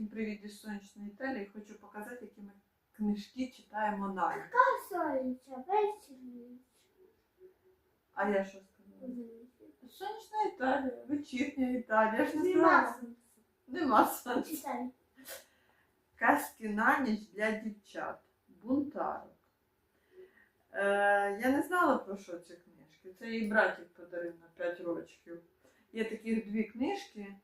Всім привіт із сонячної Італії. Хочу показати, які ми книжки читаємо далі. Сонця, вечір. А я що сказала? Сонячна Італія, вечірня Італія. Я ж не Нема знала. Нема сонця. Читай. Казки на ніч для дівчат. Бунтарок. Е, я не знала про що ці книжки. Це їй братик подарив на 5 років. Є такі дві книжки.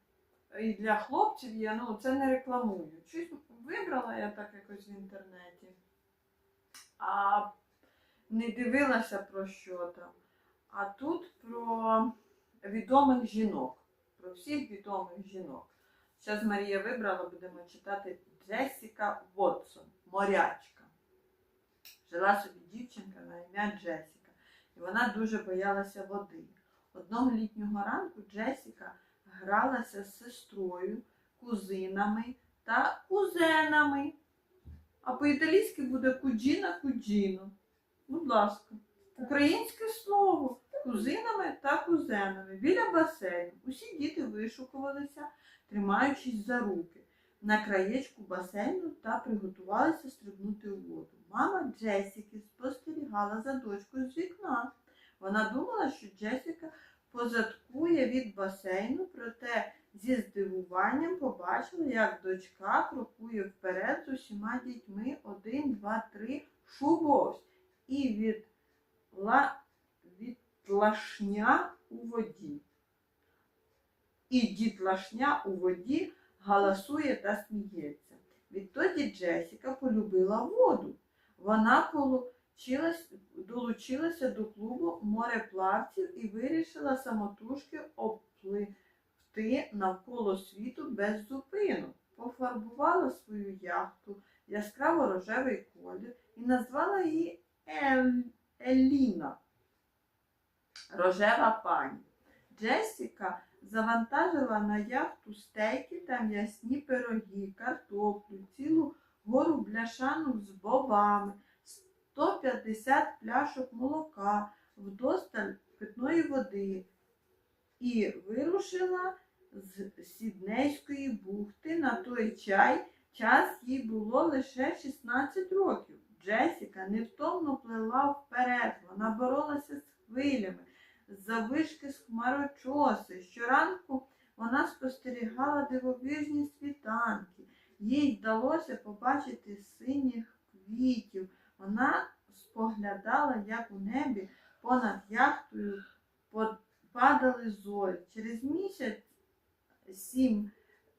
І для хлопців є, ну це не рекламую. Щось вибрала я так якось в інтернеті. А не дивилася про що там. А тут про відомих жінок. Про всіх відомих жінок. Зараз Марія вибрала, будемо читати Джесіка Вотсон, морячка. Жила собі дівчинка на ім'я Джесіка, і вона дуже боялася води. Одного літнього ранку Джесіка гралася з сестрою, кузинами та кузенами. А по-італійськи буде куджіна куджіно. Будь ласка, українське слово кузинами та кузенами біля басейну. Усі діти вишукувалися, тримаючись за руки на краєчку басейну та приготувалися стрибнути у воду. Мама Джесіки спостерігала за дочкою з вікна. Вона думала, що Джесіка позадкує від басейну, проте зі здивуванням побачила, як дочка крокує вперед з усіма дітьми один, два, три, шубовсь і від, ла... від тлашня у воді. І дітлашня у воді галасує та сміється. Відтоді Джесіка полюбила воду. Вона получилась, долучилася до клубу мореплавців і вирішила самотужки опливти навколо світу без зупину. Пофарбувала свою яхту яскраво рожевий колір і назвала її Ел- Еліна. Рожева пані. Джесіка завантажила на яхту стейки та м'ясні пироги, картоплю, цілу гору бляшанок з бобами, 150 пляшок молока, вдосталь питної води і вирушила з Сіднейської бухти на той чай. Час їй було лише 16 років. Джесіка невтомно плила вперед, вона боролася з хвилями, завишки з хмарочоси. Щоранку вона спостерігала дивовижні світанки. Їй вдалося побачити синіх квітів. Вона споглядала, як у небі понад яхтою падали зорі. Через місяць сім,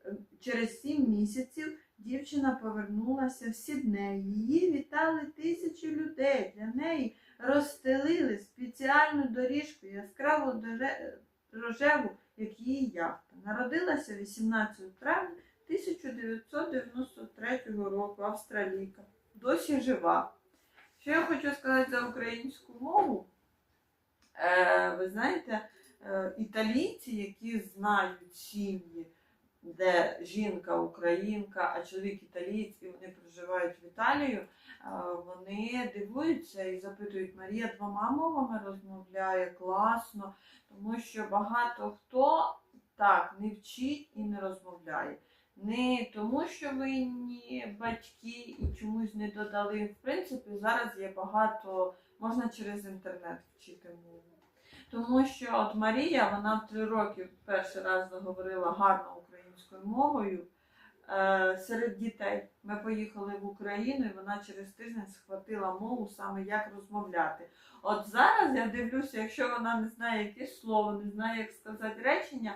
е, через сім місяців дівчина повернулася в Сідней. Її вітали тисячі людей. Для неї розстелили спеціальну доріжку яскраво доже- рожеву, як її яхта. Народилася 18 травня 1993 року австралійка. Досі жива. Що я хочу сказати за українську мову? Е, ви знаєте, е, італійці, які знають сім'ї, де жінка українка, а чоловік італієць, і вони проживають в Італію, е, вони дивуються і запитують, Марія двома мовами розмовляє класно, тому що багато хто так не вчить і не розмовляє. Не тому, що винні батьки і чомусь не додали. В принципі, зараз є багато, можна через інтернет вчити мову. Тому що от Марія, вона в три роки перший раз заговорила гарно українською мовою серед дітей. Ми поїхали в Україну, і вона через тиждень схватила мову саме як розмовляти. От зараз я дивлюся, якщо вона не знає якесь слово, не знає, як сказати речення,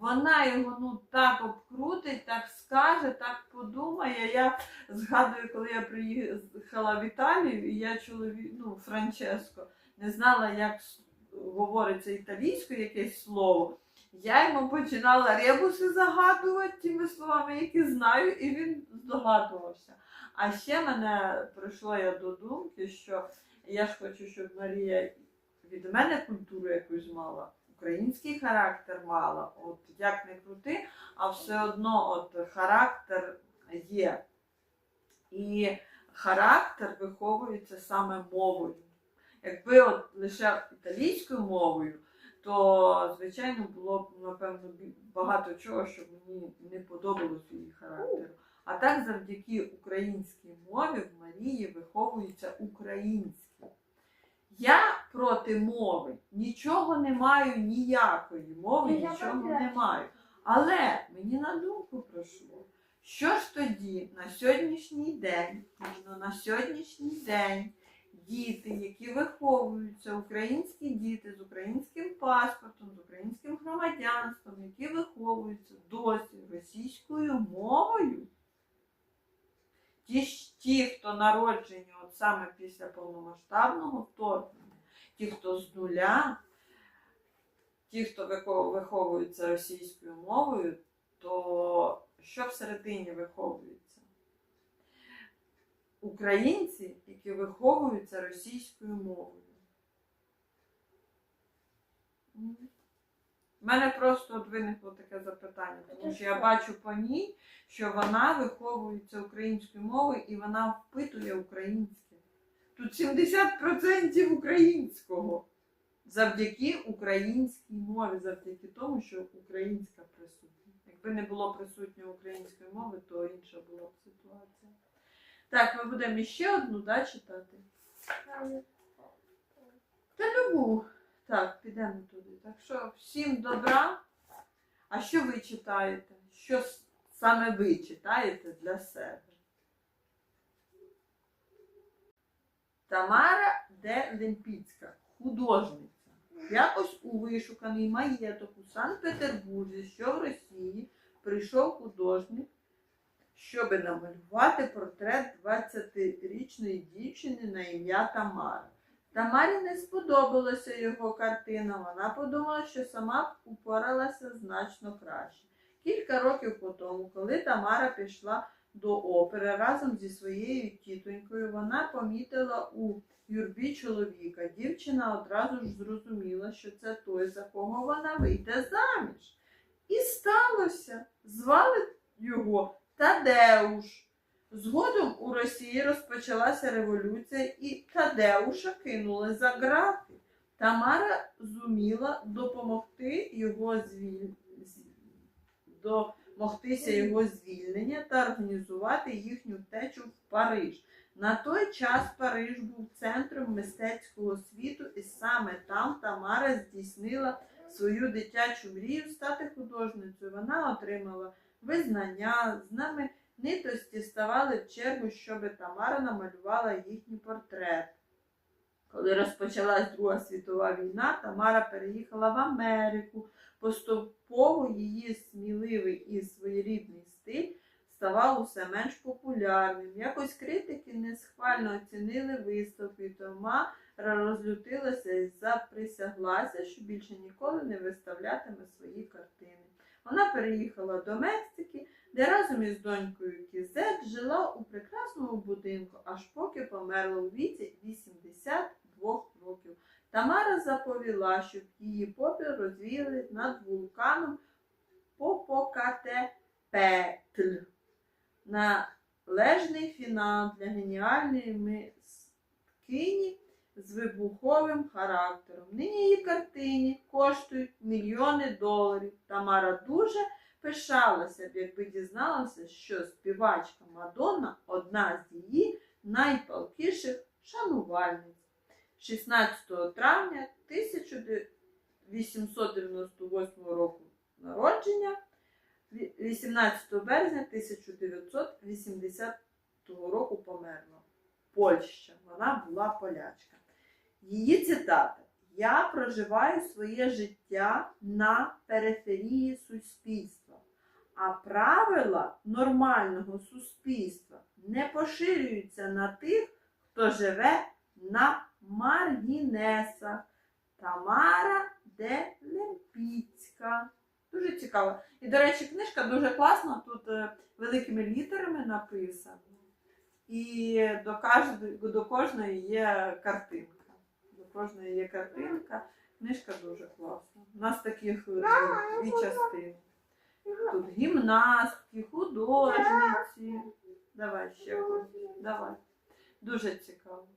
вона його ну так обкрутить, так скаже, так подумає. Я згадую, коли я приїхала в Італію, і я чоловік, ну, Франческо, не знала, як говориться італійською якесь слово. Я йому починала ребуси загадувати тими словами, які знаю, і він здогадувався. А ще мене прийшло я до думки, що я ж хочу, щоб Марія від мене культуру якусь мала, український характер мала. От як не крути, а все одно от характер є. І характер виховується саме мовою. Якби от лише італійською мовою, то звичайно було б напевно багато чого, що мені не подобалося її характеру. так завдяки українській мові в Марії виховуються українські. Я проти мови нічого не маю, ніякої мови, нічого не маю. Але мені на думку прийшло, що ж тоді на сьогоднішній день, можна на сьогоднішній день діти, які виховуються, українські діти з українським паспортом, з українським громадянством, які виховуються досі російською мовою, ті, ті, хто народжені от саме після повномасштабного вторгнення, ті, хто з нуля, ті, хто виховуються російською мовою, то що всередині виховується? Українці, які виховуються російською мовою. У мене просто от виникло таке запитання, тому що я бачу по ній, що вона виховується українською мовою і вона впитує українське. Тут 70% українського. Завдяки українській мові, завдяки тому, що українська присутня. Якби не було присутньої української мови, то інша була б ситуація. Так, ми будемо ще одну да, читати. Та любу. Так, підемо туди. Так що всім добра. А що ви читаєте? Що саме ви читаєте для себе? Тамара Де Лемпіцька, художниця. Якось у вишуканий маєток у Санкт-Петербурзі, що в Росії, прийшов художник, щоби намалювати портрет 20-річної дівчини на ім'я Тамара. Тамарі не сподобалася його картина. Вона подумала, що сама упоралася значно краще. Кілька років по тому, коли Тамара пішла до опери разом зі своєю тітонькою, вона помітила у юрбі чоловіка. Дівчина одразу ж зрозуміла, що це той, за кого вона вийде заміж. І сталося. Звали його Тадеуш. Згодом у Росії розпочалася революція і Тадеуша кинули за грати. Тамара зуміла допомогти його звіль... домогтися його звільнення та організувати їхню втечу в Париж. На той час Париж був центром мистецького світу, і саме там Тамара здійснила свою дитячу мрію стати художницею. Вона отримала визнання, знаменитості ставали в чергу, щоб Тамара намалювала їхній портрет. Коли розпочалась Друга світова війна, Тамара переїхала в Америку. Поступово її сміливий і своєрідний стиль ставав усе менш популярним. Якось критики несхвально оцінили виставку, і Тамара розлютилася і заприсяглася, що більше ніколи не виставлятиме свої картини. Вона переїхала до Мексики, де разом із донькою Кізет жила у прекрасному будинку, аж поки померла у віці 82 років. Тамара заповіла, щоб її попіл розвіяли над вулканом Попокатепетль. Належний фінал для геніальної мисткині з вибуховим характером. Нині її картині коштують мільйони доларів. Тамара дуже пишалася б, якби дізналася, що співачка Мадонна одна з її найпалкіших шанувальниць. 16 травня 1898 року народження, 18 березня 1980 року померла. Польща. Вона була полячка. Її цитата. Я проживаю своє життя на периферії суспільства, а правила нормального суспільства не поширюються на тих, хто живе на маргінесах. Тамара де Лемпіцька. Дуже цікаво. І, до речі, книжка дуже класна, тут е, великими літерами написано. І до, кожної, до кожної є картинка. До кожної є картинка. Книжка дуже класна. У нас таких е, дві частини. Тут гімнастки, художниці. Давай ще. Давай. Дуже цікаво.